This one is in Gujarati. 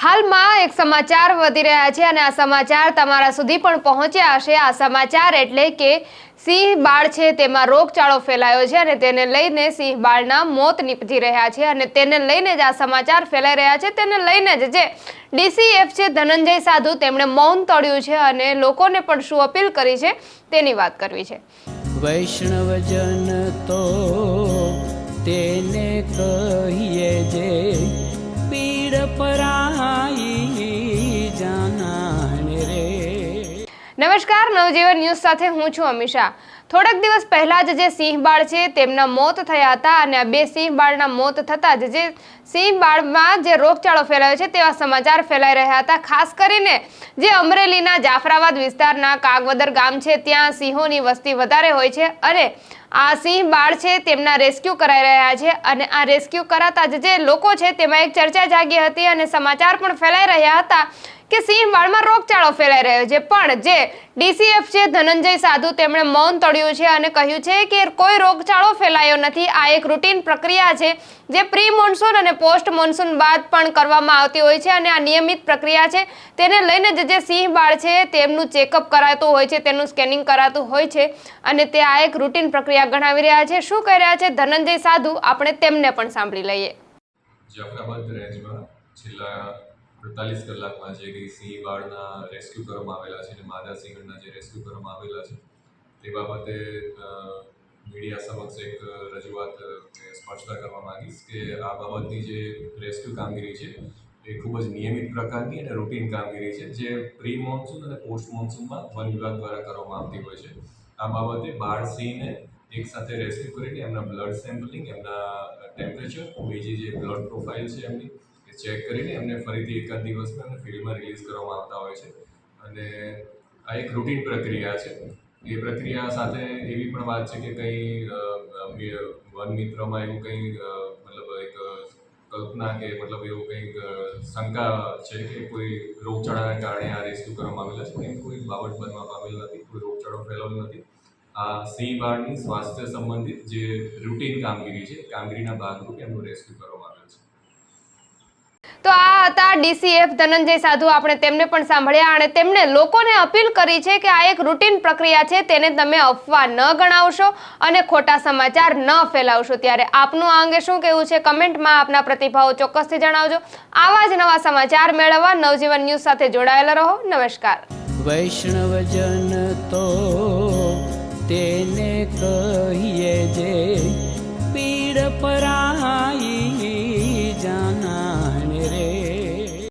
હાલમાં એક સમાચાર વધી રહ્યા છે અને આ સમાચાર તમારા સુધી પણ પહોંચ્યા હશે. આ સમાચાર એટલે કે સિંહ બાળ છે તેમાં રોગચાળો ફેલાયો છે અને તેને લઈને સિંહ બાળના મોત નીપજી રહ્યા છે અને તેને લઈને જ આ સમાચાર ફેલાઈ રહ્યા છે. તેને લઈને જ જે ડીસીએફ છે ધનંજય સાધુ તેમણે મૌન તોડ્યું છે અને લોકોને પણ શું અપીલ કરી છે તેની વાત કરવી છે. વૈષ્ણવજન તો તેને કહીએ નમસ્કાર, નવજીવન ન્યૂઝ સાથે હું છું અમિશા થોડાક દિવસ પહેલાં જ જે સિંહ બાળ છે, તેમના મોત થયા હતા અને આ બે સિંહ બાળના મોત થતાં જ જે સિંહ બાળમાં જે રોગચાળો ફેલાયો છે, તેવા સમાચાર ફેલાઈ રહ્યા હતા. ખાસ કરીને જે અમરેલીના જાફરાબાદ વિસ્તારના કાગવદર ગામ છે, ત્યાં સિંહોની વસ્તી વધારે હોય છે અને આ સિંહ બાળ છે, તેમના રેસ્ક્યુ કરાઈ રહ્યા છે અને આ રેસ્ક્યુ કરાતા જ જે લોકો છે, તેમાં એક ચર્ચા જાગી હતી અને સમાચાર પણ ફેલાઈ રહ્યા હતા કે સિંહ બાળમાં રોગચાળો ફેલાઈ રહ્યો છે. પણ જે ડીસીએફ છે, ધનંજય સાધુ, તેમણે મૌન તળ્યું છે અને કહ્યું છે કે કોઈ રોગચાળો ફેલાયો નથી. આ એક રૂટીન પ્રક્રિયા છે, જે પ્રી મોન્સૂન અને પોસ્ટ મોન્સૂન બાદ પણ કરવામાં આવતી હોય છે અને આ નિયમિત પ્રક્રિયા છે. તેને લઈને જ જે સિંહ બાળ છે, તેમનું ચેકઅપ કરાતું હોય છે, તેનું સ્કેનિંગ કરાતું હોય છે અને તે આ એક રૂટીન પ્રક્રિયા ગણાવી રહ્યા છે. શું કહી રહ્યા છે ધનંજય સાધુ? આપણે તેમને પણ સાંભળી લઈએ. જાફરાબાદ રેન્જમાં છેલ્લા અડતાલીસ કલાકમાં જે કંઈ સિંહ બાળના રેસ્ક્યુ કરવામાં આવેલા છે અને માદા સિંહણના જે રેસ્ક્યુ કરવામાં આવેલા છે, તે બાબતે મીડિયા સમક્ષ એક રજૂઆત સ્પષ્ટતા કરવા માંગીશ કે આ બાબતની જે રેસ્ક્યુ કામગીરી છે, એ ખૂબ જ નિયમિત પ્રકારની અને રૂટીન કામગીરી છે, જે પ્રી મોન્સૂન અને પોસ્ટ મોન્સૂનમાં વન વિભાગ દ્વારા કરવામાં આવતી હોય છે. આ બાબતે બાળ સિંહને એક સાથે રેસ્ક્યુ કરીને એમના બ્લડ સેમ્પલિંગ એમના ટેમ્પરેચર બીજી જે બ્લડ પ્રોફાઇલ છે એમની ચેક કરીને એમને ફરીથી એકાદ દિવસમાં એમને ફિલ્ડમાં રિલીઝ કરવામાં આવતા હોય છે. અને આ એક રૂટીન પ્રક્રિયા છે. એ પ્રક્રિયા સાથે એવી પણ વાત છે કે કંઈ વન મિત્રમાં એવું કંઈ મતલબ એક કલ્પના કે મતલબ એવું કંઈક શંકા છે કે કોઈ રોગચાળાના કારણે આ રેસ્ક્યુ કરવામાં આવેલા છે. પણ કોઈ બાબત બનવા પામેલ નથી, કોઈ રોગચાળો ફેલાવેલો નથી. આ સિંહ બાળની સ્વાસ્થ્ય સંબંધિત જે રૂટીન કામગીરી છે, કામગીરીના ભાગરૂપે એમનું રેસ્ક્યુ છે તો આ હતા ડીસીએફ ધનંજય સાધુ. આપણે તેમને પણ સાંભળ્યા અને તેમણે લોકોને અપીલ કરી છે કે આ એક રૂટીન પ્રક્રિયા છે, તેને તમે અફવા ન ગણાવશો અને ખોટા સમાચાર ન ફેલાવશો. ત્યારે આપનું આ અંગે શું કહેવું છે કમેન્ટમાં આપના પ્રતિભાવો ચોક્કસથી જણાવજો. આવા જ નવા સમાચાર મેળવવા નવજીવન ન્યૂઝ સાથે જોડાયેલા રહો. નમસ્કાર. વૈષ્ણવજન તો તેને કહીએ જે